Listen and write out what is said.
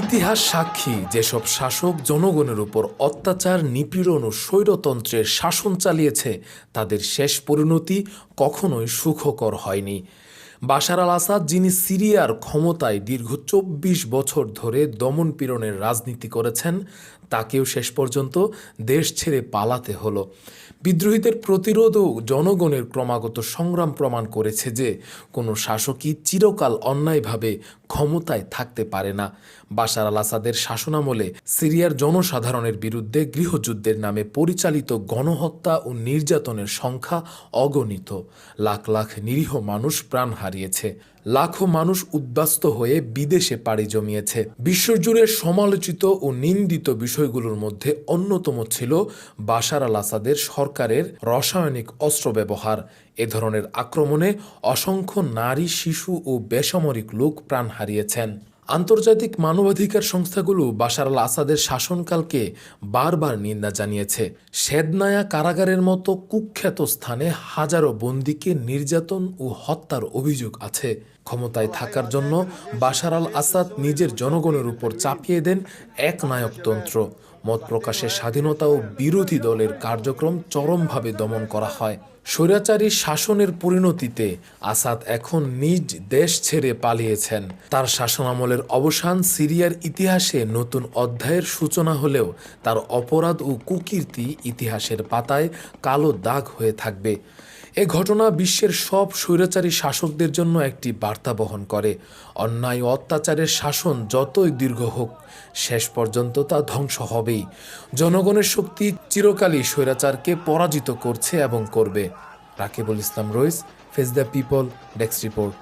ইতিহাস সাক্ষী যেসব শাসক জনগণের উপর অত্যাচার, নিপীড়ন ও স্বৈরতন্ত্রের শাসন চালিয়েছে, তাদের শেষ পরিণতি কখনোই সুখকর হয়নি। বাশার আল আসাদ, যিনি সিরিয়ার ক্ষমতায় দীর্ঘ চব্বিশ বছর ধরে দমনপীড়নের রাজনীতি করেছেন তাকেও শেষ পর্যন্ত দেশ ছেড়ে পালাতে হলো। বিদ্রোহীদের প্রতিরোধ ও জনগণের ক্রমাগত সংগ্রাম প্রমাণ করেছে যে, কোনো শাসকই চিরকাল অন্যায়ভাবে ক্ষমতায় থাকতে পারে না। বাশার আল আসাদের শাসনামলে সিরিয়ার জনসাধারণের বিরুদ্ধে গৃহযুদ্ধের নামে পরিচালিত গণহত্যা ও নির্যাতনের সংখ্যা অগণিত। লাখ লাখ নিরীহ মানুষ প্রাণ হারিয়েছে। লাখো মানুষ উদ্বাস্ত হয়ে বিদেশে পাড়ি জমিয়েছে। বিশ্বজুড়ে সমালোচিত ও নিন্দিত বিষয়গুলোর মধ্যে অন্যতম ছিল বাশার আল আসাদের সরকারের রাসায়নিক অস্ত্র ব্যবহার। এ ধরনের আক্রমণে অসংখ্য নারী, শিশু ও বেসামরিক লোক প্রাণ হারিয়েছেন। আন্তর্জাতিক মানবাধিকার সংস্থাগুলো বাশার আল আসাদের শাসনকালকে বারবার নিন্দা জানিয়েছে। সেদনায়া কারাগারের মতো কুখ্যাত স্থানে হাজারো বন্দীকে নির্যাতন ও হত্যার অভিযোগ আছে। ক্ষমতায় থাকার জন্য বাশার আল আসাদ নিজের জনগণের উপর চাপিয়ে দেন এক নায়কতন্ত্র মত প্রকাশের স্বাধীনতা ও বিরোধী দলের কার্যক্রম চরমভাবে দমন করা হয়। স্বৈরাচারী শাসনের পরিণতিতে আসাদ এখন নিজ দেশ ছেড়ে পালিয়েছেন। তার শাসনামলের অবসান সিরিয়ার ইতিহাসে নতুন অধ্যায়ের সূচনা হলেও তার অপরাধ ও কুকীর্তি ইতিহাসের পাতায় কালো দাগ হয়ে থাকবে। এ ঘটনা বিশ্বের সব স্বৈরাচারী শাসকদের জন্য একটি বার্তা বহন করে। অন্যায় অত্যাচারের শাসন যতই দীর্ঘ হোক, শেষ পর্যন্ত তা ধ্বংস হবেই। জনগণের শক্তি চিরকালই স্বৈরাচারকে পরাজিত করছে এবং করবে। Rakibul Islam Rais face the people desk report